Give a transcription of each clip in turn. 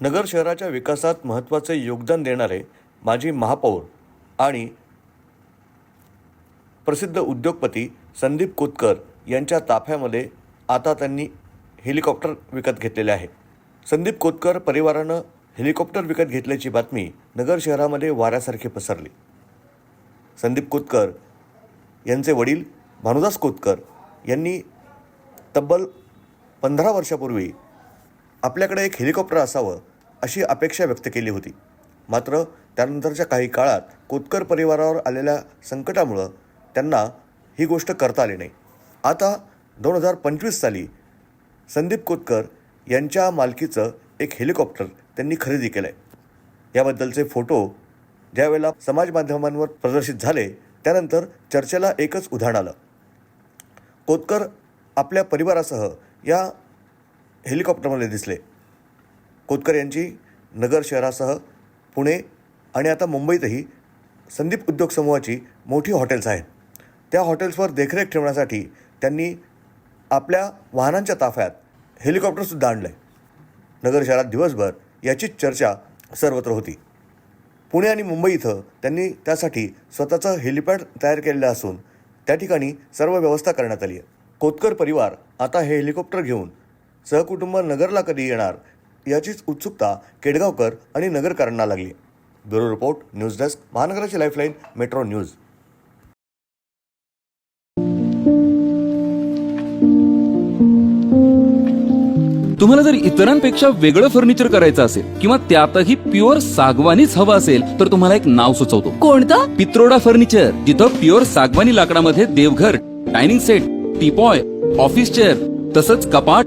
नगर शहराच्या विकासात महत्त्वाचे योगदान देणारे माजी महापौर आणि प्रसिद्ध उद्योगपती संदीप कोतकर यांच्या ताफ्यामध्ये आता त्यांनी हेलिकॉप्टर विकत घेतलेले आहे. संदीप कोतकर परिवारानं हेलिकॉप्टर विकत घेतल्याची बातमी नगर शहरामध्ये वाऱ्यासारखी पसरली. संदीप कोतकर यांचे वडील भानुदास कोतकर यांनी तब्बल पंधरा वर्षापूर्वी आपल्याकडे एक हेलिकॉप्टर असावं अशी अपेक्षा व्यक्त केली होती. मात्र त्यानंतरच्या काही काळात कोतकर परिवारावर आलेल्या संकटामुळं त्यांना ही गोष्ट करता आली नाही. आता दोन हजार पंचवीस साली संदीप कोतकर यांच्या मालकीचं एक हेलिकॉप्टर त्यांनी खरेदी केलं आहे याबद्दलचे फोटो ज्यावेळेला समाज माध्यमांवर प्रदर्शित झाले त्यानंतर चर्चेला एकच उदाहरण आलं. कोतकर आपल्या परिवारासह या हेलिकॉप्टरमध्ये दिसले. कोतकर यांची नगर शहरासह पुणे आणि आता मुंबईतही संदीप उद्योग समूहाची मोठी हॉटेल्स आहेत. त्या हॉटेल्सवर देखरेख ठेवण्यासाठी त्यांनी आपल्या वाहनांच्या ताफ्यात हेलिकॉप्टरसुद्धा आणलं. आहे नगर शहरात दिवसभर याचीच चर्चा सर्वत्र होती. पुणे आणि मुंबई इथं त्यांनी त्यासाठी स्वतःचं हेलिपॅड तयार केलेलं असून त्या ठिकाणी सर्व व्यवस्था करण्यात आली आहे. कोतकर परिवार आता हे हेलिकॉप्टर घेऊन सहकुटुंब नगरला कधी येणार याचीच उत्सुकता केडगावकर आणि नगरकरांना लागली. ब्युरो रिपोर्ट न्यूज डेस्क महानगराची लाईफलाईन मेट्रो न्यूज. तुम्हाला जर इतरांपेक्षा वेगळं फर्निचर करायचं असेल किंवा त्यातही प्युअर सागवानीच हवं असेल तर तुम्हाला एक नाव सुचवतो. कोणतं? पित्रोडा फर्निचर जिथं प्युअर सागवानी लाकडामध्ये देवघर dining set teapoy office chair तसंच कपाट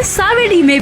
सावेडी में